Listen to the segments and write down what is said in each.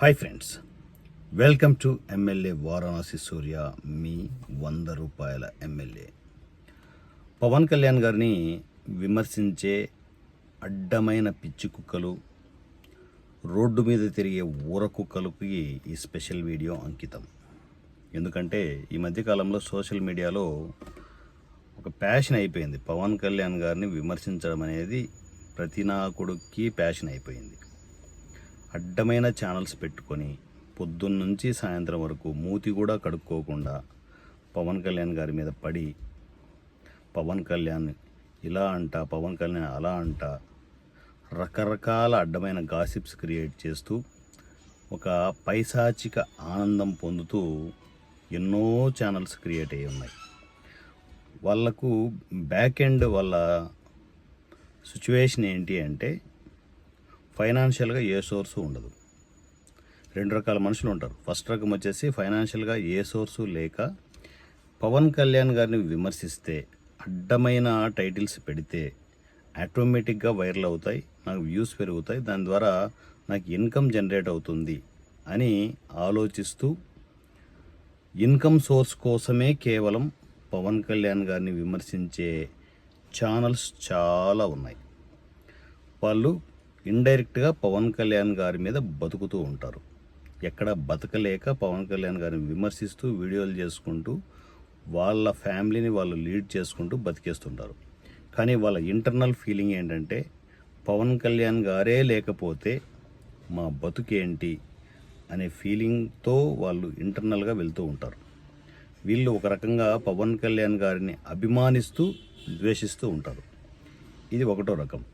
Hi friends welcome to MLA Varanasi Surya మీ వంద రూపాయల MLA Pawan Kalyan గారిని విమర్శించే అడ్డమైన పిచ్చి కుక్కలు రోడ్డు మీద తిరిగే ఊర కుక్కలకి ఈ స్పెషల్ వీడియో అంకితం. ఎందుకంటే ఈ మధ్యకాలంలో సోషల్ మీడియాలో ఒక ప్యాషన్ అయిపోయింది. పవన్ కళ్యాణ్ గారిని విమర్శించడం అనేది ప్రతి నాకుడికి ప్యాషన్ అయిపోయింది. అడ్డమైన ఛానల్స్ పెట్టుకొని పొద్దున్నుంచి సాయంత్రం వరకు మూతి కూడా కడుక్కోకుండా పవన్ కళ్యాణ్ గారి మీద పడి పవన్ కళ్యాణ్ ఇలా అంట పవన్ కళ్యాణ్ అలా అంట రకరకాల అడ్డమైన గాసిప్స్ క్రియేట్ చేస్తూ ఒక పైశాచిక ఆనందం పొందుతూ ఎన్నో ఛానల్స్ క్రియేట్ అయ్యి ఉన్నాయి. వాళ్ళకు బ్యాక్ ఎండ్ వాళ్ళ సిచ్యువేషన్ ఏంటి అంటే ఫైనాన్షియల్గా ఏ సోర్సు ఉండదు. రెండు రకాల మనుషులు ఉంటారు. ఫస్ట్ రకం వచ్చేసి ఫైనాన్షియల్గా ఏ సోర్సు లేక పవన్ కళ్యాణ్ గారిని విమర్శిస్తే అడ్డమైన టైటిల్స్ పెడితే ఆటోమేటిక్గా వైరల్ అవుతాయి నాకు వ్యూస్ పెరుగుతాయి దాని ద్వారా నాకు ఇన్కమ్ జనరేట్ అవుతుంది అని ఆలోచిస్తూ ఇన్కమ్ సోర్స్ కోసమే కేవలం పవన్ కళ్యాణ్ గారిని విమర్శించే ఛానల్స్ చాలా ఉన్నాయి. వాళ్ళు ఇండైరెక్ట్గా పవన్ కళ్యాణ్ గారి మీద బతుకుతూ ఉంటారు. ఎక్కడ బతకలేక పవన్ కళ్యాణ్ గారిని విమర్శిస్తూ వీడియోలు చేసుకుంటూ వాళ్ళ ఫ్యామిలీని వాళ్ళు లీడ్ చేసుకుంటూ బతికేస్తుంటారు. కానీ వాళ్ళ ఇంటర్నల్ ఫీలింగ్ ఏంటంటే పవన్ కళ్యాణ్ గారే లేకపోతే మా బతుకేంటి అనే ఫీలింగ్తో వాళ్ళు ఇంటర్నల్గా వెళ్తూ ఉంటారు. వీళ్ళు ఒక రకంగా పవన్ కళ్యాణ్ గారిని అభిమానిస్తూ ద్వేషిస్తూ ఉంటారు. ఇది ఒకటో రకం.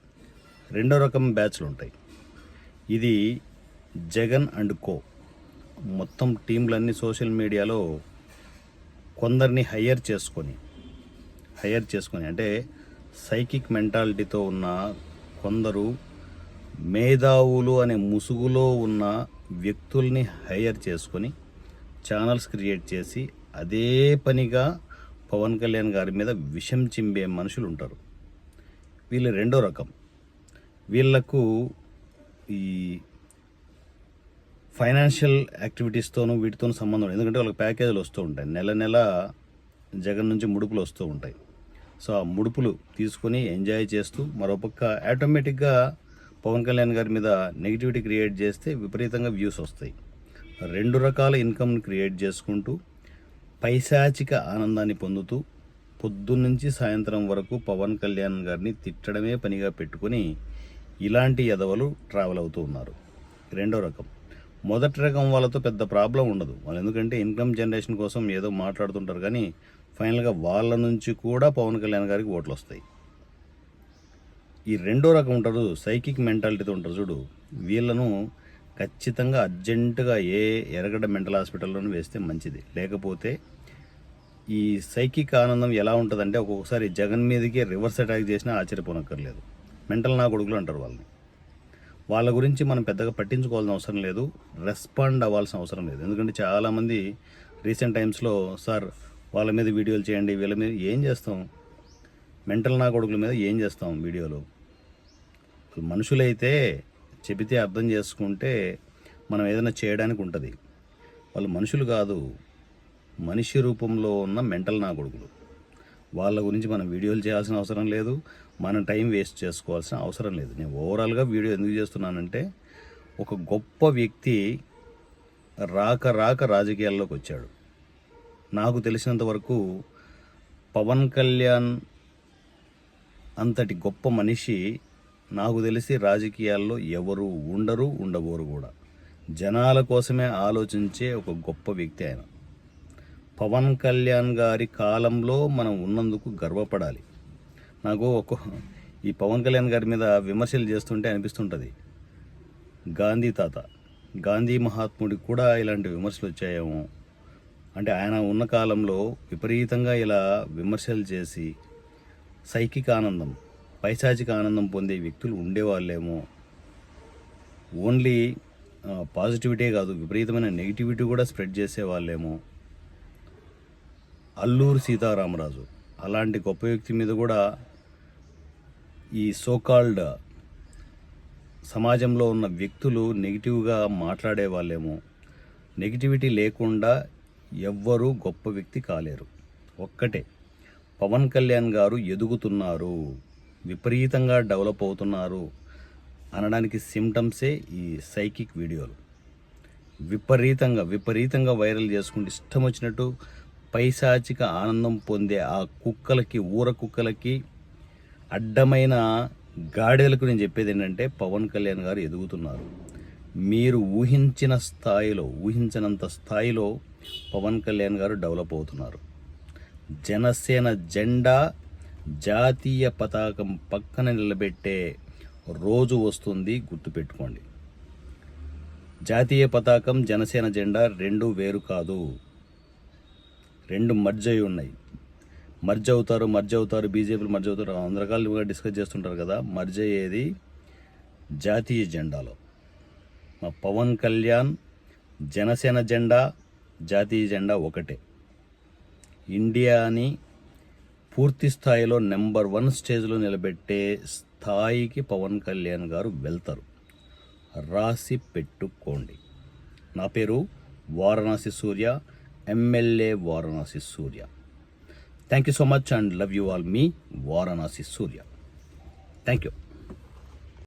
రెండో రకం బ్యాచ్లు ఉంటాయి. ఇది జగన్ అండ్ కో. మొత్తం టీంలన్నీ సోషల్ మీడియాలో కొందరిని హయ్యర్ చేసుకొని హయ్యర్ చేసుకొని అంటే సైకిక్ మెంటాలిటీతో ఉన్న కొందరు మేధావులు అనే ముసుగులో ఉన్న వ్యక్తుల్ని హైయర్ చేసుకొని ఛానల్స్ క్రియేట్ చేసి అదే పనిగా పవన్ కళ్యాణ్ గారి మీద విషం చింబే మనుషులు ఉంటారు వీళ్ళు రెండో రకం. వీళ్ళకు ఈ ఫైనాన్షియల్ యాక్టివిటీస్తోనూ వీటితోనూ సంబంధం ఎందుకంటే వాళ్ళకి ప్యాకేజీలు వస్తూ ఉంటాయి. నెల నెల జగన్ నుంచి ముడుపులు వస్తూ ఉంటాయి. సో ఆ ముడుపులు తీసుకొని ఎంజాయ్ చేస్తూ మరోపక్క ఆటోమేటిక్గా పవన్ కళ్యాణ్ గారి మీద నెగిటివిటీ క్రియేట్ చేస్తే విపరీతంగా వ్యూస్ వస్తాయి. రెండు రకాల ఇన్కమ్ని క్రియేట్ చేసుకుంటూ పైశాచిక ఆనందాన్ని పొందుతూ పొద్దున్నుంచి సాయంత్రం వరకు పవన్ కళ్యాణ్ గారిని తిట్టడమే పనిగా పెట్టుకొని ఇలాంటి ఎదవలు ట్రావెల్ అవుతూ ఉన్నారు. రెండో రకం. మొదటి రకం వాళ్ళతో పెద్ద ప్రాబ్లం ఉండదు. వాళ్ళు ఎందుకంటే ఇన్కమ్ జనరేషన్ కోసం ఏదో మాట్లాడుతుంటారు కానీ ఫైనల్గా వాళ్ళ నుంచి కూడా పవన్ కళ్యాణ్ గారికి ఓట్లు వస్తాయి. ఈ రెండో రకం ఉంటారు సైకిక్ మెంటాలిటీతో ఉంటారు చూడు. వీళ్ళను ఖచ్చితంగా అర్జెంటుగా ఏ ఎరగడ మెంటల్ హాస్పిటల్లోనూ వేస్తే మంచిది. లేకపోతే ఈ సైకిక్ ఆనందం ఎలా ఉంటుందంటే ఒక్కొక్కసారి జగన్ మీదకే రివర్స్ అటాక్ చేసినా ఆశ్చర్యపోనక్కర్లేదు. మెంటల్ నా కొడుకులు అంటారు వాళ్ళని. వాళ్ళ గురించి మనం పెద్దగా పట్టించుకోవాల్సిన అవసరం లేదు. రెస్పాండ్ అవ్వాల్సిన అవసరం లేదు. ఎందుకంటే చాలామంది రీసెంట్ టైమ్స్లో సార్ వాళ్ళ మీద వీడియోలు చేయండి వీళ్ళ మీద ఏం చేస్తాం? మెంటల్ నా కొడుకుల మీద ఏం చేస్తాం వీడియోలు? మనుషులైతే చెబితే అర్థం చేసుకుంటే మనం ఏదైనా చేయడానికి ఉంటుంది. వాళ్ళు మనుషులు కాదు మనిషి రూపంలో ఉన్న మెంటల్ నా కొడుకులు వాళ్ళ గురించి మనం వీడియోలు చేయాల్సిన అవసరం లేదు. మన టైం వేస్ట్ చేసుకోవాల్సిన అవసరం లేదు. నేను ఓవరాల్గా వీడియో ఎందుకు చేస్తున్నానంటే ఒక గొప్ప వ్యక్తి రాక రాక రాజకీయాల్లోకి వచ్చాడు. నాకు తెలిసినంత వరకు పవన్ కళ్యాణ్ అంతటి గొప్ప మనిషి నాకు తెలిసి రాజకీయాల్లో ఎవరు ఉండరు ఉండబోరు కూడా. జనాల కోసమే ఆలోచించే ఒక గొప్ప వ్యక్తి ఆయన. పవన్ కళ్యాణ్ గారి కాలంలో మనం ఉన్నందుకు గర్వపడాలి. నాకు ఒక ఈ పవన్ కళ్యాణ్ గారి మీద విమర్శలు చేస్తుంటే అనిపిస్తుంటుంది. గాంధీ తాత గాంధీ మహాత్ముడికి కూడా ఇలాంటి విమర్శలు వచ్చాయేమో. అంటే ఆయన ఉన్న కాలంలో విపరీతంగా ఇలా విమర్శలు చేసి సైకిక ఆనందం పైశాచిక ఆనందం పొందే వ్యక్తులు ఉండేవాళ్ళేమో. ఓన్లీ పాజిటివిటీ కాదు విపరీతమైన నెగిటివిటీ కూడా స్ప్రెడ్ చేసేవాళ్ళేమో. అల్లూరు సీతారామరాజు. అలాంటి గొప్ప వ్యక్తి మీద కూడా ఈ సోకాల్డ్ సమాజంలో ఉన్న వ్యక్తులు నెగిటివ్గా మాట్లాడే వాళ్ళేమో నెగిటివిటీ లేకుండా ఎవ్వరూ గొప్ప వ్యక్తి కాలేరు. ఒక్కటే పవన్ కళ్యాణ్ గారు ఎదుగుతున్నారు విపరీతంగా డెవలప్ అవుతున్నారు అనడానికి సిమ్టమ్సే ఈ సైకిక్ వీడియోలు. విపరీతంగా విపరీతంగా వైరల్ చేసుకుంటూ ఇష్టం వచ్చినట్టు పైశాచిక ఆనందం పొందే ఆ కుక్కలకి ఊర కుక్కలకి అడ్డమైన గాడిదలకు నేను చెప్పేది ఏంటంటే పవన్ కళ్యాణ్ గారు ఎదుగుతున్నారు. మీరు ఊహించిన స్థాయిలో ఊహించినంత స్థాయిలో పవన్ కళ్యాణ్ గారు డెవలప్ అవుతున్నారు. జనసేన జెండా జాతీయ పతాకం పక్కన నిలబెట్టే రోజు వస్తుంది గుర్తుపెట్టుకోండి. జాతీయ పతాకం జనసేన జెండా రెండు వేరు కాదు. రెండు మర్జ్ అయి ఉన్నాయి. మర్జ్ అవుతారు మర్జ్ అవుతారు బీజేపీలు మర్జ్ అవుతారు వంద రకాలుగా డిస్కస్ చేస్తుంటారు కదా. మర్జ్ అయ్యేది జాతీయ జెండాలో. మా పవన్ కళ్యాణ్ జనసేన జెండా జాతీయ జెండా ఒకటే. ఇండియాని పూర్తి స్థాయిలో నెంబర్ వన్ స్టేజ్లో నిలబెట్టే స్థాయికి పవన్ కళ్యాణ్ గారు వెళ్తారు. రాసి పెట్టుకోండి. నా పేరు Varanasi Surya. MLA Varanasi Surya thank you so much and love you all me Varanasi Surya thank you